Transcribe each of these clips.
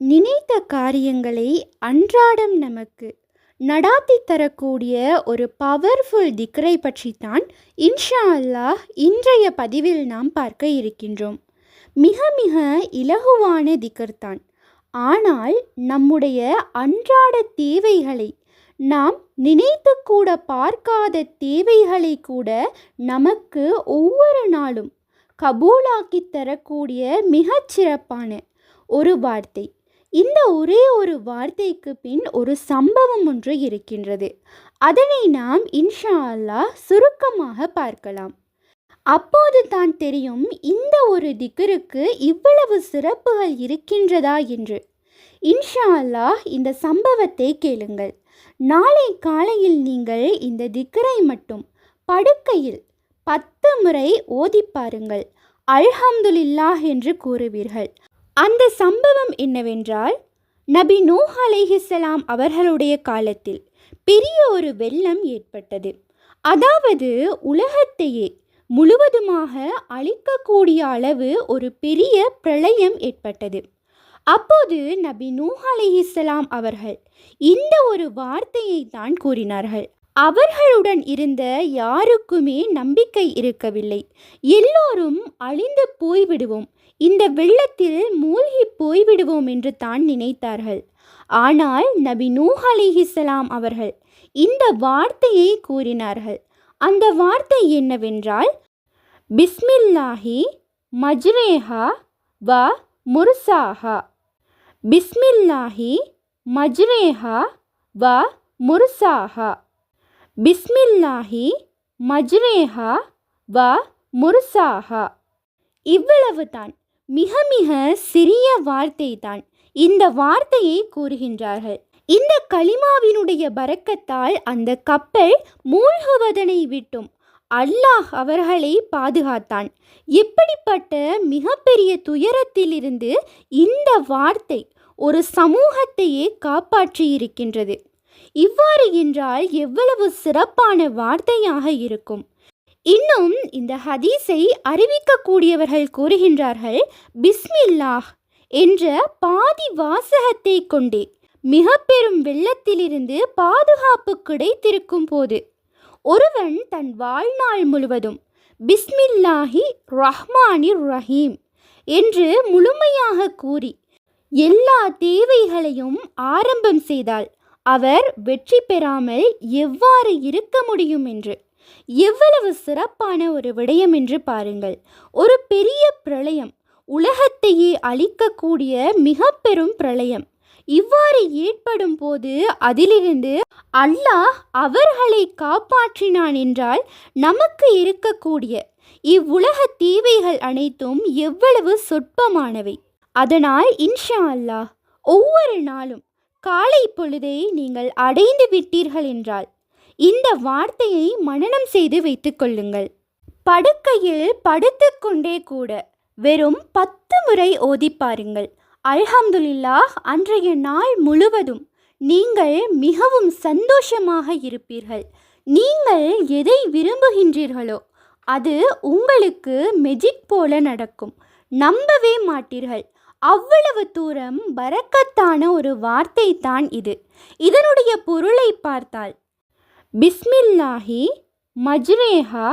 நினைத்த காரியங்களை அன்றாடம் நமக்கு நடாத்தி தரக்கூடிய ஒரு பவர்ஃபுல் திக்ரை பற்றித்தான் இன்ஷா அல்லாஹ் இன்றைய பதிவில் நாம் பார்க்க இருக்கின்றோம். மிக மிக இலகுவான திக்கர் தான் ஆனால் நம்முடைய அன்றாட தேவைகளை நாம் நினைத்து கூட பார்க்காத தேவைகளை கூட நமக்கு ஒவ்வொரு நாளும் கபூலாக்கி தரக்கூடிய மிகச்சிறப்பான ஒரு வார்த்தை. இந்த ஒரே ஒரு வார்த்தைக்கு பின் ஒரு சம்பவம் ஒன்று இருக்கின்றது. அதனை நாம் இன்ஷா அல்லாஹ் சுருக்கமாக பார்க்கலாம். அப்போது தான் தெரியும் இந்த ஒரு திக்கருக்கு இவ்வளவு சிறப்புகள் இருக்கின்றதா என்று. இன்ஷா அல்லாஹ் இந்த சம்பவத்தை கேளுங்கள். நாளை காலையில் நீங்கள் இந்த திக்கரை மட்டும் படுக்கையில் பத்து முறை ஓதி பாருங்கள். அல்ஹம்துலில்லாஹ் என்று கூறுவீர்கள். அந்த சம்பவம் என்னவென்றால் நபி நூஹ் அலைஹிசலாம் அவர்களுடைய காலத்தில் பெரிய ஒரு வெள்ளம் ஏற்பட்டது. அதாவது உலகத்தையே முழுவதுமாக அழிக்கக்கூடிய அளவு ஒரு பெரிய பிரளயம் ஏற்பட்டது. அப்போது நபி நூஹ் அலிஹிஸ்லாம் அவர்கள் இந்த ஒரு வார்த்தையை தான் கூறினார்கள். அவர்களுடன் இருந்த யாருக்குமே நம்பிக்கை இருக்கவில்லை. எல்லோரும் அழிந்து போய்விடுவோம். இந்த வெள்ளத்தில் மூழ்கி போய்விடுவோம் என்று தான் நினைத்தார்கள். ஆனால் நபி நூஹ் அலிஹிஸ்லாம் அவர்கள் இந்த வார்த்தையை கூறினார்கள். அந்த வார்த்தை என்னவென்றால் பிஸ்மில்லாஹி மஜ்ரேஹா வ முர்சாஹா. பிஸ்மில்லாஹி மஜ்ரேஹா வ முர்சாஹா. பிஸ்மில்லாஹி மஜ்ரேஹா வ முர்சாஹா. இவ்வளவு தான் மிக மிக சிறிய வார்த்தை தான் இந்த வார்த்தையை கூறுகின்றார்கள். இந்த களிமாவினுடைய பறக்கத்தால் அந்த கப்பல் மூழ்குவதனை விட்டும் அல்லாஹ் அவர்களை பாதுகாத்தான். இப்படிப்பட்ட மிகப்பெரிய துயரத்திலிருந்து இந்த வார்த்தை ஒரு சமூகத்தையே காப்பாற்றி இருக்கின்றது இவ்வாறு என்றால் எவ்வளவு சிறப்பான வார்த்தையாக இருக்கும். இன்னும் இந்த ஹதீஸை அறிவிக்கக்கூடியவர்கள் கூறுகின்றார்கள் பிஸ்மில்லாஹ் என்ற பாதி வாசகத்தை கொண்டே மிக பெரும் வெள்ளத்திலிருந்து பாதுகாப்பு கிடைத்திருக்கும் போது ஒருவன் தன் வாழ்நாள் முழுவதும் பிஸ்மில்லாஹி ரஹ்மானி ரஹீம் என்று முழுமையாக கூறி எல்லா தேவைகளையும் ஆரம்பம் செய்தால் அவர் வெற்றி பெறாமல் எவ்வாறு இருக்க முடியும் என்று எவ்வளவு சிறப்பான ஒரு விடயம் என்று பாருங்கள். ஒரு பெரிய பிரளயம் உலகத்தையே அழிக்கக்கூடிய மிக பெரும் பிரளயம். இவ்வாறு ஏற்படும் போது அதிலிருந்து அல்லாஹ் அவர்களை காப்பாற்றினான் என்றால் நமக்கு இருக்கக்கூடிய இவ்வுலக தீவைகள் அனைத்தும் எவ்வளவு சொற்பமானவை. அதனால் இன்ஷா அல்லாஹ் ஒவ்வொரு நாளும் காலை பொழுதை நீங்கள் அடைந்து விட்டீர்கள் என்றால் இந்த வார்த்தையை மனனம் செய்து வைத்துக்கொள்ளுங்கள் படுக்கையில் படுத்துக்கொண்டே கூட வெறும் பத்து முறை ஓதி பாருங்கள். அல்ஹம்துலில்லாஹ் அன்றைய நாள் முழுவதும் நீங்கள் மிகவும் சந்தோஷமாக இருப்பீர்கள். நீங்கள் எதை விரும்புகின்றீர்களோ அது உங்களுக்கு மெஜிக் போல நடக்கும். நம்பவே மாட்டீர்கள். அவ்வளவு தூரம் பறக்கத்தான ஒரு வார்த்தை தான் இது. இதனுடைய பொருளை பார்த்தால் பிஸ்மில்லாஹி மஜ்ரேஹா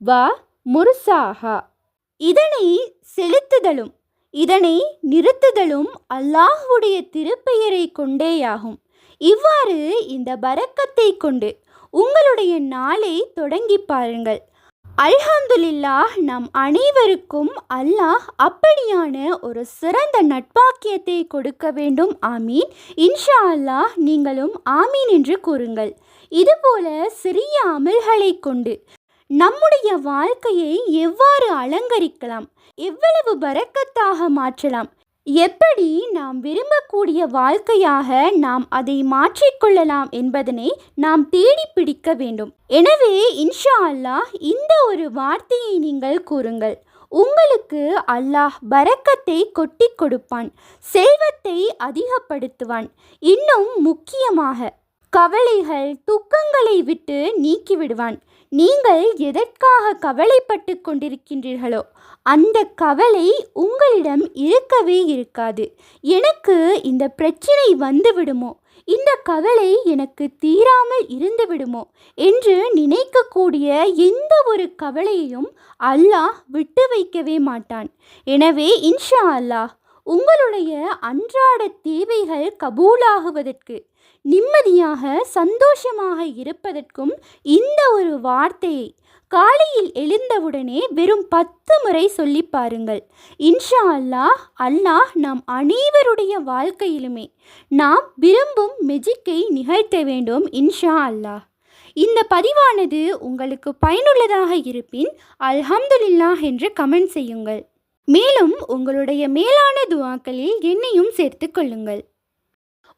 வ முருசாஹா. இதனை செலுத்துதலும் இதனை நிறுத்துதலும் அல்லாஹுடைய திருப்பெயரை கொண்டேயாகும். இவ்வாறு இந்த பரக்கத்தை கொண்டு உங்களுடைய நாளை தொடங்கி பாருங்கள். அல்ஹம்துலில்லாஹ் நம் அனைவருக்கும் அல்லாஹ் அப்படியான ஒரு சிறந்த நட்பாக்கியத்தை கொடுக்க வேண்டும். ஆமீன். இன்ஷா அல்லாஹ் நீங்களும் ஆமீன் என்று கூறுங்கள். இதுபோல சிறிய அமல்களை கொண்டு நம்முடைய வாழ்க்கையை எவ்வாறு அலங்கரிக்கலாம் எவ்வளவு பறக்கத்தாக மாற்றலாம் எப்படி நாம் விரும்பக்கூடிய வாழ்க்கையாக நாம் அதை மாற்றிக்கொள்ளலாம் என்பதனை நாம் தேடி பிடிக்க வேண்டும். எனவே இன்ஷா அல்லாஹ் இந்த ஒரு வார்த்தையை நீங்கள் கூறுங்கள். உங்களுக்கு அல்லாஹ் பரக்கத்தை கொட்டி கொடுப்பான் செல்வத்தை அதிகப்படுத்துவான். இன்னும் முக்கியமாக கவலைகள் துக்கங்களை விட்டு நீக்கிவிடுவான். நீங்கள் எதற்காக கவலைப்பட்டு கொண்டிருக்கின்றீர்களோ அந்த கவலை உங்களிடம் இருக்கவே இருக்காது. எனக்கு இந்த பிரச்சனை வந்து விடுமோ இந்த கவலை எனக்கு தீராமல் இருந்து விடுமோ என்று நினைக்கக்கூடிய எந்த ஒரு கவலையையும் அல்லாஹ் விட்டு வைக்கவே மாட்டான். எனவே இன்ஷா அல்லாஹ் உங்களுடைய அன்றாட தேவைகள் கபூலாகுவதற்கு நிம்மதியாக சந்தோஷமாக இருப்பதற்கும் இந்த ஒரு வார்த்தையை காலையில் எழுந்தவுடனே வெறும் பத்து முறை சொல்லி பாருங்கள். இன்ஷா அல்லாஹ் அல்லாஹ் நாம் அனைவருடைய வாழ்க்கையிலுமே நாம் விரும்பும் மெஜிக்கை நிகழ்த்த வேண்டும் இன்ஷா அல்லாஹ். இந்த பதிவானது உங்களுக்கு பயனுள்ளதாக இருப்பின் அல்ஹம்துலில்லாஹ் என்று கமெண்ட் செய்யுங்கள். மேலும் உங்களுடைய மேலான துவாக்களில் என்னையும் சேர்த்து கொள்ளுங்கள்.